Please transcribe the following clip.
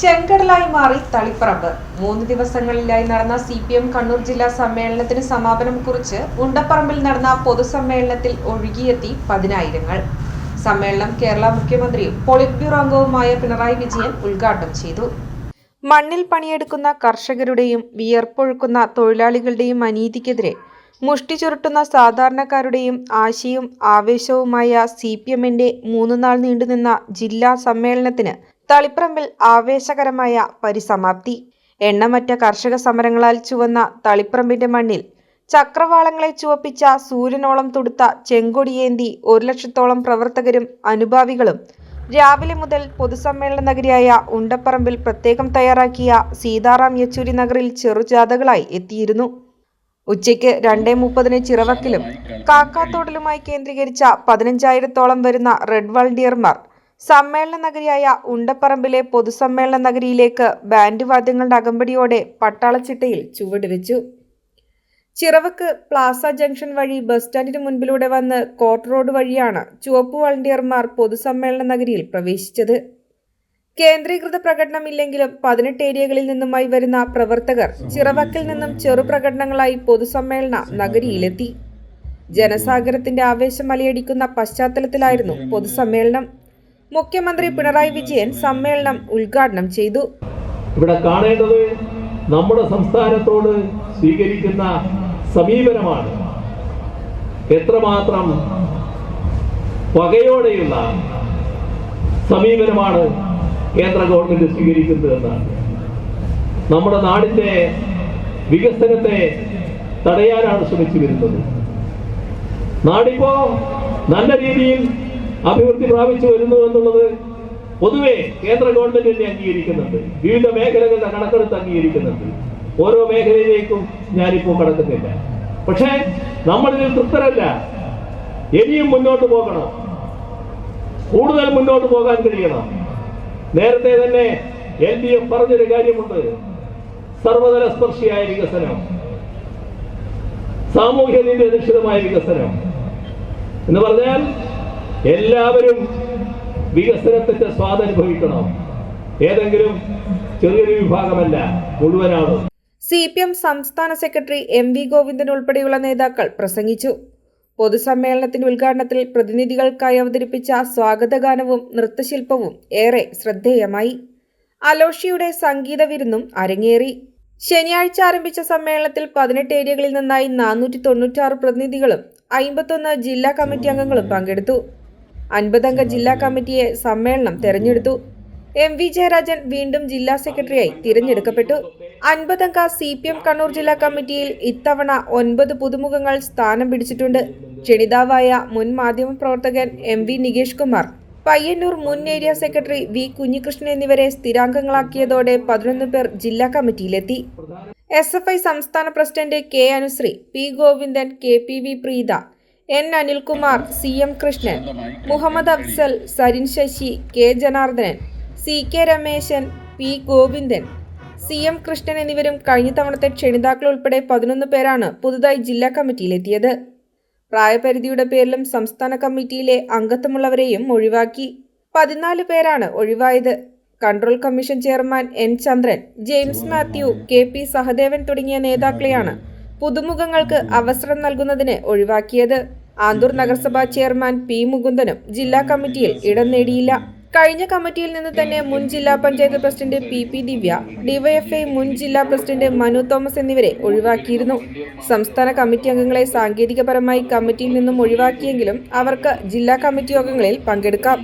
ചെളിക്കടലായി മാറി തളിപ്പറമ്പ്. മൂന്ന് ദിവസങ്ങളിലായി നടന്ന സി പി എം കണ്ണൂർ ജില്ലാ സമ്മേളനത്തിന് സമാപനം കുറിച്ച് ഉണ്ടപ്പറമ്പിൽ നടന്ന പൊതുസമ്മേളനത്തിൽ ഒഴുകിയെത്തി പതിനായിരങ്ങൾ. സമ്മേളനം കേരള മുഖ്യമന്ത്രിയും പോളിറ്റ് ബ്യൂറോ അംഗവുമായ പിണറായി വിജയൻ ഉദ്ഘാടനം ചെയ്തു. മണ്ണിൽ പണിയെടുക്കുന്ന കർഷകരുടെയും വിയർപ്പൊഴുക്കുന്ന തൊഴിലാളികളുടെയും അനീതിക്കെതിരെ മുഷ്ടി ചുരുട്ടുന്ന സാധാരണക്കാരുടെയും ആശയും ആവേശവുമായ സി പി എമ്മിന്റെ മൂന്നുനാൾ നീണ്ടുനിന്ന ജില്ലാ സമ്മേളനത്തിന് തളിപ്പറമ്പിൽ ആവേശകരമായ പരിസമാപ്തി. എണ്ണമറ്റ കർഷക സമരങ്ങളാൽ ചുവന്ന തളിപ്പറമ്പിന്റെ മണ്ണിൽ ചക്രവാളങ്ങളെ ചുവപ്പിച്ച സൂര്യനോളം തുടുത്ത ചെങ്കൊടിയേന്തി ഒരു ലക്ഷത്തോളം പ്രവർത്തകരും അനുഭാവികളും രാവിലെ മുതൽ പൊതുസമ്മേളന നഗരിയായ ഉണ്ടപ്പറമ്പിൽ പ്രത്യേകം തയ്യാറാക്കിയ സീതാറാം യെച്ചൂരി നഗറിൽ ചെറുജാഥകളായി എത്തിയിരുന്നു. ഉച്ചയ്ക്ക് രണ്ടേ മുപ്പതിന് ചിറവക്കിലും കാക്കാത്തോടലുമായി കേന്ദ്രീകരിച്ച പതിനഞ്ചായിരത്തോളം വരുന്ന റെഡ് വളണ്ടിയർമാർ സമ്മേളന നഗരിയായ ഉണ്ടപ്പറമ്പിലെ പൊതുസമ്മേളന നഗരിയിലേക്ക് ബാൻഡ് വാദ്യങ്ങളുടെ അകമ്പടിയോടെ പട്ടാളച്ചിട്ടയിൽ ചുവടുവെച്ചു. ചിറവക്ക് പ്ലാസ ജംഗ്ഷൻ വഴി ബസ് സ്റ്റാൻഡിന് മുൻപിലൂടെ വന്ന് കോട്ട് റോഡ് വഴിയാണ് ചുവപ്പ് വളണ്ടിയർമാർ പൊതുസമ്മേളന നഗരിയിൽ പ്രവേശിച്ചത്. കേന്ദ്രീകൃത പ്രകടനമില്ലെങ്കിലും പതിനെട്ട് ഏരിയകളിൽ നിന്നുമായി വരുന്ന പ്രവർത്തകർ ചിറവക്കിൽ നിന്നും ചെറുപ്രകടനങ്ങളായി പൊതുസമ്മേളന നഗരിയിലെത്തി. ജനസാഗരത്തിന്റെ ആവേശം അലയടിക്കുന്ന പശ്ചാത്തലത്തിലായിരുന്നു പൊതുസമ്മേളനം. മുഖ്യമന്ത്രി പിണറായി വിജയൻ സമ്മേളനം ഉദ്ഘാടനം ചെയ്തു. ഇവിടെ കാണേണ്ടത് നമ്മുടെ സംസ്ഥാനത്തോട് സ്വീകരിക്കുന്ന സമീപനമാണ്. എത്രമാത്രം പകയോടെയുള്ള സമീപനമാണ് കേന്ദ്ര ഗവൺമെന്റ് സ്വീകരിക്കുന്നത് എന്നാണ്. നമ്മുടെ നാടിന്റെ വികസനത്തെ തടയാനാണ് ശ്രമിച്ചു വരുന്നത്. നാടിപ്പോ നല്ല രീതിയിൽ അഭിവൃദ്ധി പ്രാപിച്ചു വരുന്നു എന്നുള്ളത് പൊതുവെ കേന്ദ്ര ഗവൺമെന്റ് തന്നെ അംഗീകരിക്കുന്നുണ്ട്. വിവിധ മേഖലകളുടെ കണക്കെടുത്ത് അംഗീകരിക്കുന്നുണ്ട്. ഓരോ മേഖലയിലേക്കും ഞാനിപ്പോൾ കടക്കുന്നില്ല. പക്ഷേ നമ്മളിതിൽ തൃപ്തരല്ല. ഇനിയും മുന്നോട്ട് പോകണം. കൂടുതൽ മുന്നോട്ട് പോകാൻ കഴിയണം. നേരത്തെ തന്നെ എൽ ഡി എഫ് പറഞ്ഞൊരു കാര്യമുണ്ട്. സർവതല സ്പർശിയായ വികസനം. സാമൂഹ്യ നീതി അധിഷ്ഠിതമായ വികസനം. എന്ന് പറഞ്ഞാൽ എല്ലാവരും വികസനത്തിന്റെ സ്വാദനുഭവിക്കണം ഏതെങ്കിലും ചെറിയൊരു വിഭാഗമല്ല മുഴുവനാണ്. സി പി എം സംസ്ഥാന സെക്രട്ടറി എം വി ഗോവിന്ദൻ ഉൾപ്പെടെയുള്ള നേതാക്കൾ പ്രസംഗിച്ചു. പൊതുസമ്മേളനത്തിന്റെ ഉദ്ഘാടനത്തിൽ പ്രതിനിധികൾക്കായി അവതരിപ്പിച്ച സ്വാഗതഗാനവും നൃത്തശില്പവും ഏറെ ശ്രദ്ധേയമായി. അലോഷിയുടെ സംഗീത വിരുന്നും അരങ്ങേറി. ശനിയാഴ്ച ആരംഭിച്ച സമ്മേളനത്തിൽ പതിനെട്ട് ഏരിയകളിൽ നിന്നായി നാനൂറ്റി തൊണ്ണൂറ്റാറ് പ്രതിനിധികളും അയിമ്പത്തൊന്ന് ജില്ലാ കമ്മിറ്റി അംഗങ്ങളും പങ്കെടുത്തു. അൻപതംഗ ജില്ലാ കമ്മിറ്റിയെ സമ്മേളനം തെരഞ്ഞെടുത്തു. എം വി ജയരാജൻ വീണ്ടും ജില്ലാ സെക്രട്ടറിയായി തിരഞ്ഞെടുക്കപ്പെട്ടു. അൻപതംഗ സി പി എം കണ്ണൂർ ജില്ലാ കമ്മിറ്റിയിൽ ഇത്തവണ ഒൻപത് പുതുമുഖങ്ങൾ സ്ഥാനം പിടിച്ചിട്ടുണ്ട്. ക്ഷണിതാവായ മുൻ മാധ്യമപ്രവർത്തകൻ എം വി നികേഷ് കുമാർ പയ്യന്നൂർ മുൻ ഏരിയ സെക്രട്ടറി വി കുഞ്ഞികൃഷ്ണൻ എന്നിവരെ സ്ഥിരാംഗങ്ങളാക്കിയതോടെ പതിനൊന്ന് പേർ ജില്ലാ കമ്മിറ്റിയിലെത്തി. എസ് എഫ് ഐ സംസ്ഥാന president K Anusree P Govindan K P V Preetha N Anilkumar C M Krishnan Muhammad Afsal Sarin Sasi K Janardhanan C K Rameshan P Govindan. C M Krishnan എന്നിവരും കഴിഞ്ഞ തവണത്തെ ക്ഷണിതാക്കൾ ഉൾപ്പെടെ പതിനൊന്ന് പേരാണ് പുതുതായി ജില്ലാ കമ്മിറ്റിയിലെത്തിയത്. പ്രായപരിധിയുടെ പേരിലും സംസ്ഥാന കമ്മിറ്റിയിലെ അംഗത്വമുള്ളവരെയും ഒഴിവാക്കി. പതിനാല് പേരാണ് ഒഴിവായത്. Control commission chairman N Chandran James Mathew K P Sahadevan തുടങ്ങിയ നേതാക്കളെയാണ് പുതുമുഖങ്ങൾക്ക് അവസരം നൽകുന്നതിന് ഒഴിവാക്കിയത്. ആന്തൂർ നഗരസഭാ ചെയർമാൻ പി മുകുന്ദനും ജില്ലാ കമ്മിറ്റിയിൽ ഇടം നേടിയില്ല. കഴിഞ്ഞ കമ്മിറ്റിയിൽ നിന്ന് തന്നെ മുൻ ജില്ലാ panchayat president P P Divya DYFI മുൻ ജില്ലാ പ്രസിഡന്റ് മനു തോമസ് എന്നിവരെ ഒഴിവാക്കിയിരുന്നു. സംസ്ഥാന കമ്മിറ്റി അംഗങ്ങളെ സാങ്കേതികപരമായി കമ്മിറ്റിയിൽ നിന്നും ഒഴിവാക്കിയെങ്കിലും അവർക്ക് ജില്ലാ കമ്മിറ്റി യോഗങ്ങളിൽ പങ്കെടുക്കാം.